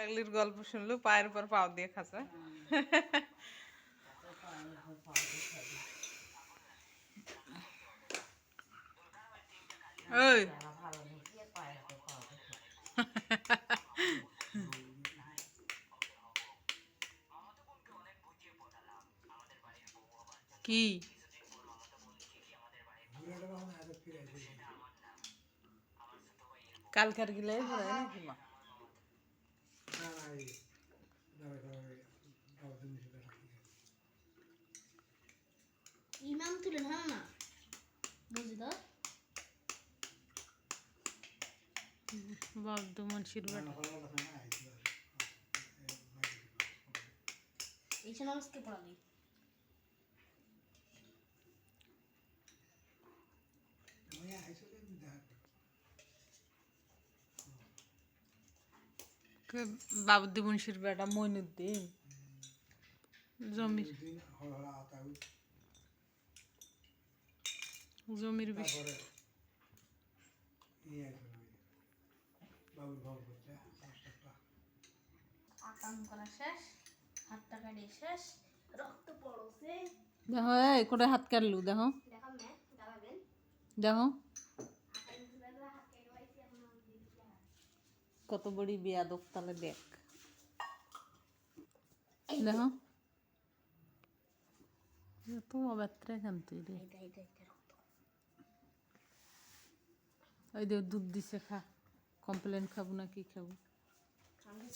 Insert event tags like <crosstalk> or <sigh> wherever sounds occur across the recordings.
পাগলির গল্প শুনলো, পায়ের উপর পাও দিয়ে খাচ্ছে। ওই। ভালো নেই কি? পায়ে হাতে পাওয়া কি কালকার গিলে নাকি মা? ইমাম তুলে ধর না বুঝি তো বদ্ধ মনসির বেটা এই নামাজকে পড়ালি বাবুদ্দি মুন্সির বেটা মইনুদ্দিন। জমির। জমির বিষয় আকাম করা শেষ হাতটা কাটে শেষ রক্ত পড়ছে। দেখো এই করে হাত কাটলু দেখো। দেখাম না দাঁড়াবেন। দেখো আকাম করে হাত কেটে পাইছি এখন কত বড়ি বিয়া তাহলে দেখ। দেখো। তো অবাত্রে রে এইটা ওই দেখ দুধ দিছে খা। কমপ্লেন খাব না কি খাব।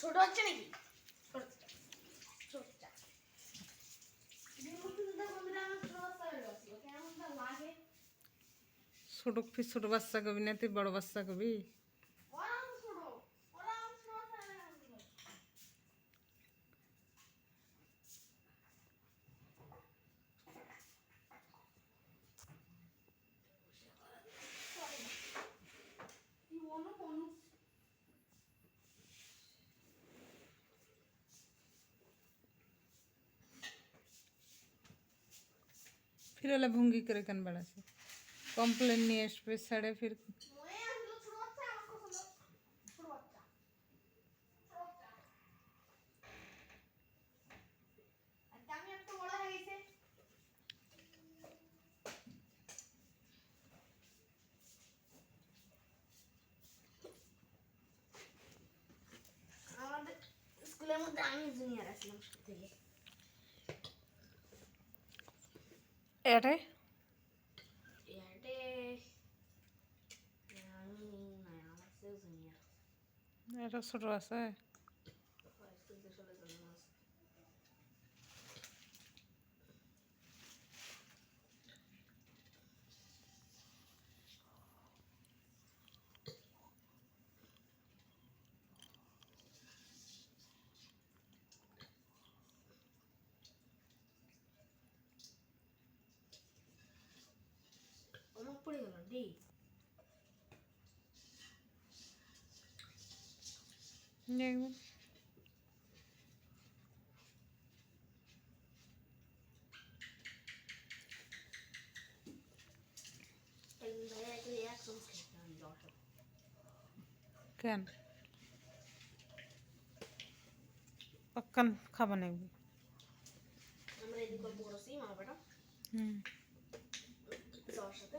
ছোট হচ্ছে নাকি? ছোট ফির ছোট বাচ্চা কবি না তুই বড় বাচ্চা কবি ওরা ছোট ওরা ছোট ফির ওলা ভঙ্গি করে কেন বেড়াছে কমপ্লেন নিয়ে আসবে ছাড়ে ফির মনে আসলো ছোট বাচ্চা আমার কথা ছোট বাচ্চা ছোট বাচ্চা আর আমি একটু বড় হয়ে গেছে আমাদের স্কুলের মধ্যে আমি জুনিয়র আসলাম সব থেকে জুনিয়র এটা ছোট আছে স্কুল থেকে চলে জন্ম আছে অমুক পড়ে গেল দেখব হলো। কেন পক্কান খাবা নাকি আমরা এদিক গল্প করছি মা বেটা হুম জ্বর সাথে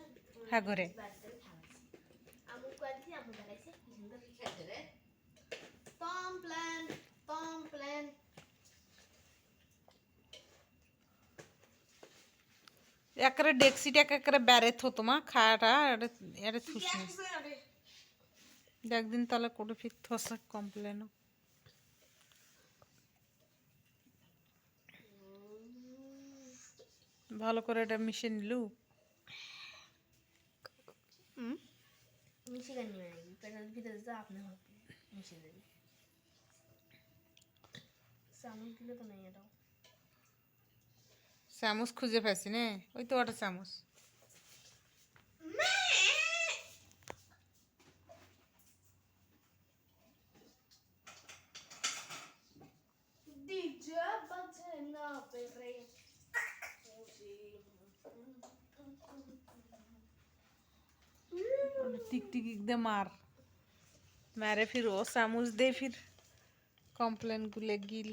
ঘরে বাড়িতে খাওয়াইছি আমু কয়েছি আমু দেখাইছে কি সুন্দর কি খাইছে রে টম প্ল্যান টম প্ল্যান একরে ডেক্সিটা একরে ব্যারে থতো মা খাটা এটা এটা থুস নি একদিন তাহলে করে ফির থসা কমপ্লেন ভালো করে এটা মিশে নিলু। মিশে গান নিয়ে নাকি পেটের ভিতরে যা আপনি মিশে দেবে চামচ দিলে তো নেই এটাও চামচ খুঁজে পাইছি নে ওই তো ওটা চামচ DJ baje na टिक टिक दे मार मारे फिर वो चामच दे फिर কমপ্লেন গুলে গিল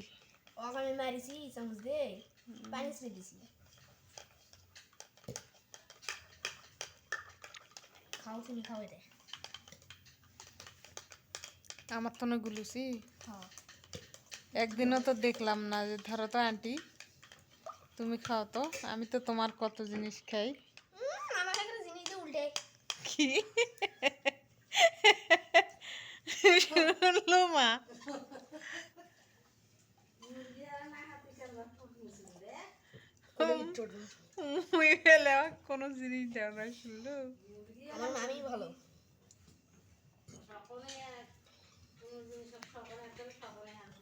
ওকে আমি মারিছি চামচ দিয়ে পানি ছিঁড়ে দিছি খাও তুমি খাও এটা আমার তো না গুলুছি খাও একদিনও তো দেখলাম না যে ধরো তো আন্টি তুমি খাও তো আমি তো তোমার কত জিনিস খাই কি শুনলো মা কোনো জিনিস দাও না শুনলো। আমার মামি ভালো। সকলে এক কোনো জিনিস সকলে একদম সকলে আনতে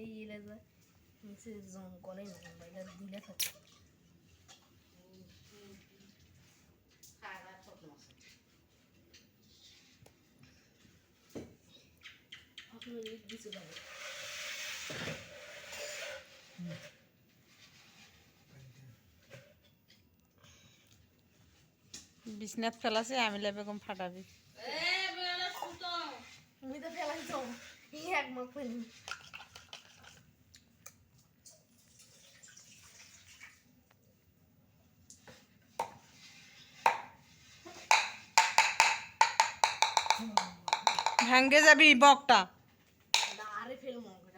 এই এলাকা নিচে জঙ্গলে না বাইরে দিলে থাকে খাওয়া ছোট মাছ দিতে বিছনাথ ফেলাছে আমি বেগম ফাটাবি। আমি তো ফেলাই তো এক মুখ ফেলি ভাঙ্গে যাবি বকটা। 빨리 필요한 거야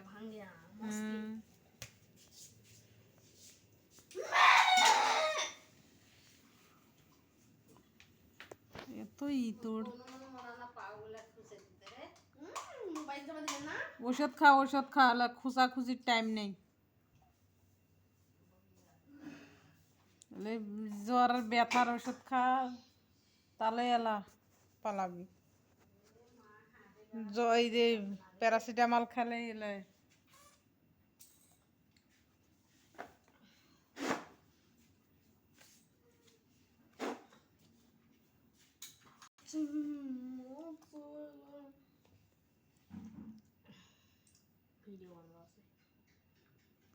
ওষুধ খা ওষুধ খা খুসা খুসির টাইম নেই জ্বর ব্যথার ওষুধ খা। তাহলে এলা পালাবি। জয় দেব। প্যারাসিটামল খেলে এলে।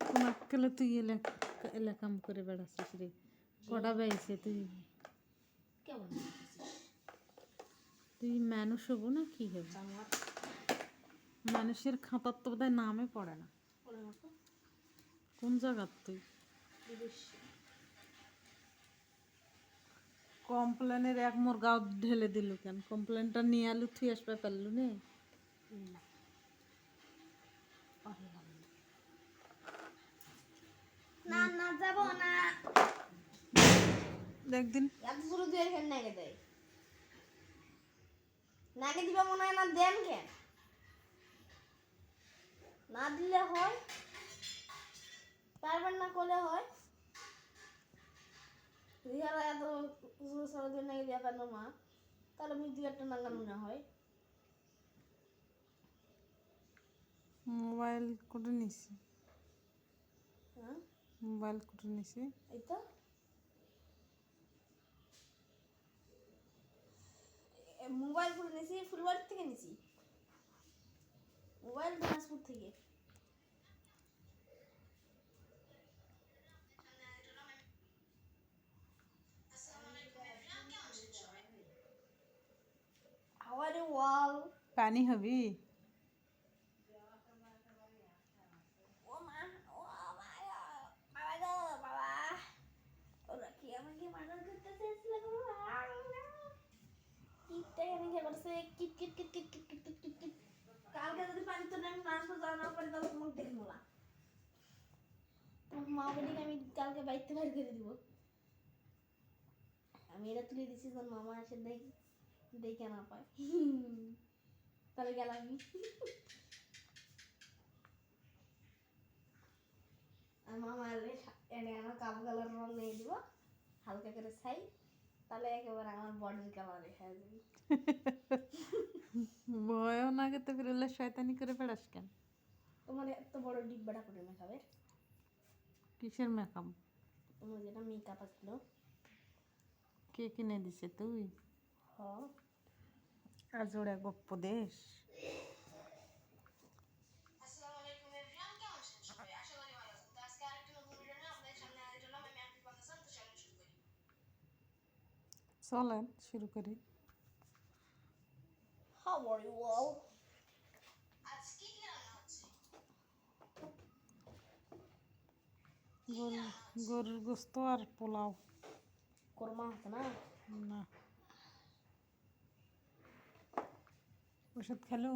তোমার তুই এলে এলে কাম করে বেড়াচ্ছিস রে। কটা বেড়েছে তুই? কেমন? তুই মানুষ হব না কি হব? মানুষের খাতার তো বোধহয় নামে পড়ে না কোন জায়গার তুই? কমপ্লেনের এক মোর গাও ঢেলে দিল কেন? কমপ্লেনটা নিয়ে আলু থুই আসবে পারলু নে? না। না। না যাব না। একদিন এত জোরে দিয়ে নাগে দেয় নাগে দিবা মনে হয় না দেন কেন? না দিলে হয় পারবেন না করলে হয়। রিহারা এত জোরে সরে দিয়ে পারল মা তাহলে আমি একটা নাগানো না হয়। মোবাইল করে নিছি। হ্যাঁ? মোবাইল করে নিছি। এই তো। মোবাইল করে নিয়েছি ফুলবাড়ির থেকে নিয়েছি મોબાઈલ ટ્રાન્સફર થઈ ગયો હવારે વાવ પાણી હવી আমাকে মারার করতেছে লাগলো কিটটা এনে করছে কিট আমি এটা তুলে তোর মামা এসে দেখ দেখে না তাহলে গেলাম মামা এনে আমার কালো কালার রং নিয়ে দিব হালকা করে ছাই। তাহলে একেবারে আমার বডির কালার হয়ে যাবে। <laughs> ভয়ও না গেতে ফিরলে শয়তানি করে বেড়াস কেন? তোমার এত বড় ডিব্বাটা করে মেকাবে কিসের মেকআপ তোমার যেটা মেকআপ আসলো কে কিনে দিছে তুই? হ। আজ ওরা গপ্প দেশ। আসসালামু আলাইকুম এভরিওয়ান কেমন আছেন সবাই? আশা করি ভালো আছেন তো আজকে আরেকটা নতুন ভিডিও নিয়ে আপনাদের সামনে হাজির হলাম আমি আকিব হাসান তো চলুন শুরু করি চলেন শুরু করি হাউ আর ইউ অল আজকে কি রান্না হচ্ছে গরুর গোস্ত আর পোলাও। কোরমা হতো না? না। ওষুধ খেলো?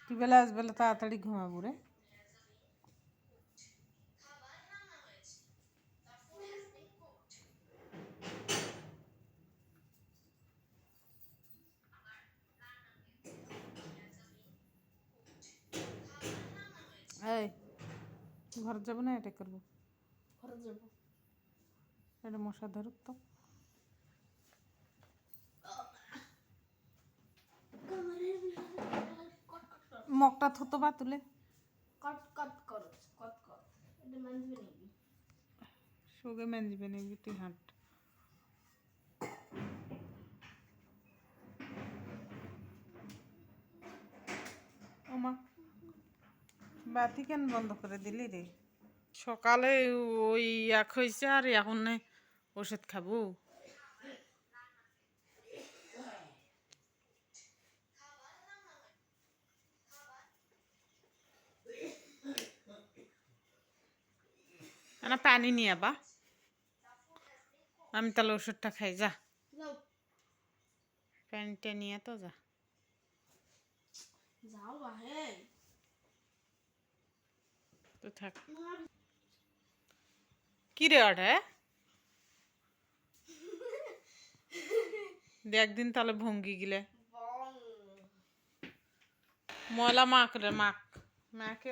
তুই বেলা আজ বেলা তাড়াতাড়ি ঘুমাবো রে এই ঘর যাব না এটা করব। ঘরে যাব। এটা মশা ধরুক তো। মগটা থতো বা তুলে। কট কট কর কট কর। এটা মানবে নাকি শুগে মেনজিবে নিবি তুই হাঁট। ওমা বাতি কেন বন্ধ করে দিলি রে? সকালে ওই এক হয়েছে আর এখন নে ওষুধ খাব। না পানি নিয়ে বা আমি তাহলে ওষুধটা খাই যা। যাও। পানিটা নিয়ে তো যা। যাও বাহে। তো থাক। কি রে ওটা দেখ দিন তাহলে ভঙ্গি গিলে। ময়লা মাখ রে, মাখ। মাকে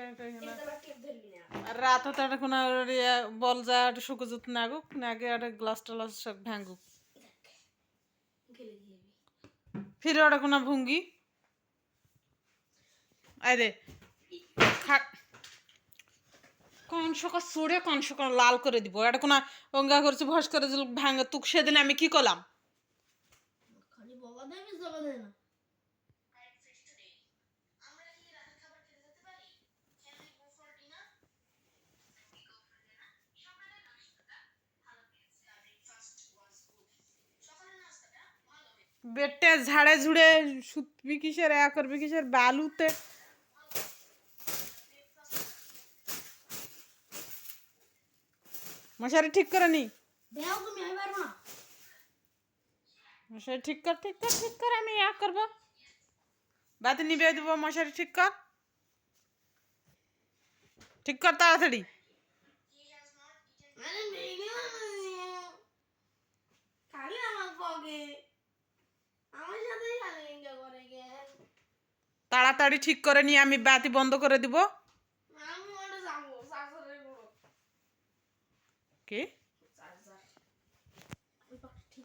আর রাত হতে একটা ইয়ে বল যা একটা নাগুক নাগে একটা গ্লাস টালাস সব যাবি ফিরে ওটা কোনো ভঙ্গি? দে। খাক কনস কা সরে কনস কা লাল করে দিব। এটা কোনো অঙ্গা করছে ভস করে দিল ভাঙে তুক সেদিন আমি কি করলাম? বেটে ঝাড়ে ঝুড়ে সুতবি কিসের এ করবি কিসের বালুতে মশারি ঠিক করে নি। মশারি ঠিক কর ঠিক কর ঠিক কর আমি ইয়া করব। বাতি নিবে দেবো মশারি ঠিক কর। ঠিক কর তাড়াতাড়ি। তাড়াতাড়ি ঠিক করে নিয়ে আমি বাতি বন্ধ করে দিব আমি ওটা যাব চার্জারেরগুলো কি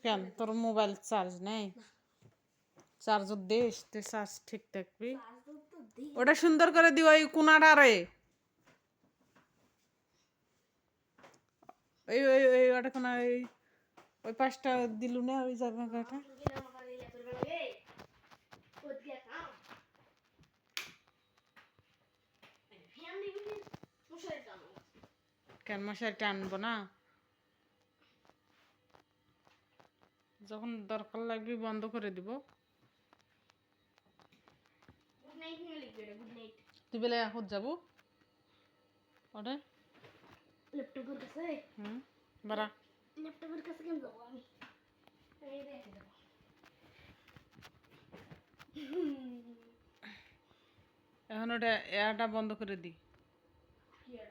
কেন? তোর মোবাইল চার্জ নেই? চার্জার দিস তে চার্জ ঠিক থাকবি ওটা সুন্দর করে দিও ওই কোনাটা রে। ওই ওই ওই ওটা কোনা ওই ওই পাঁচটা দিলু না, ওই আমার ইয়া করবে লাগে ও দিয়া কাম ফ্যান দিবি মশারি টানো কেন মশারি টানবো না যখন দরকার লাগবে বন্ধ করে দিব। তুই বেলা এখন যাব? ওটা ল্যাপটপের কাছে? হুম বারা ল্যাপটপের কাছে কেন যাব আমি? এই দেখে যাব এখন ওটা এয়ারটা বন্ধ করে দি।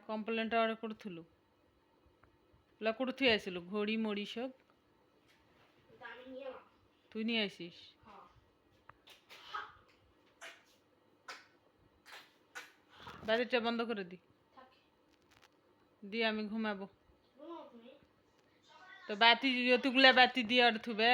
কমপ্লেনটা ওটা করে থুলো ওলা করে থুই ঘড়ি মড়ি সব। তুই নিয়ে আসিস। বাড়িটা বন্ধ করে দি। দি দিয়ে আমি ঘুমাবো। তো বাতি যতগুলা বাতি দিয়ে আর থুবে।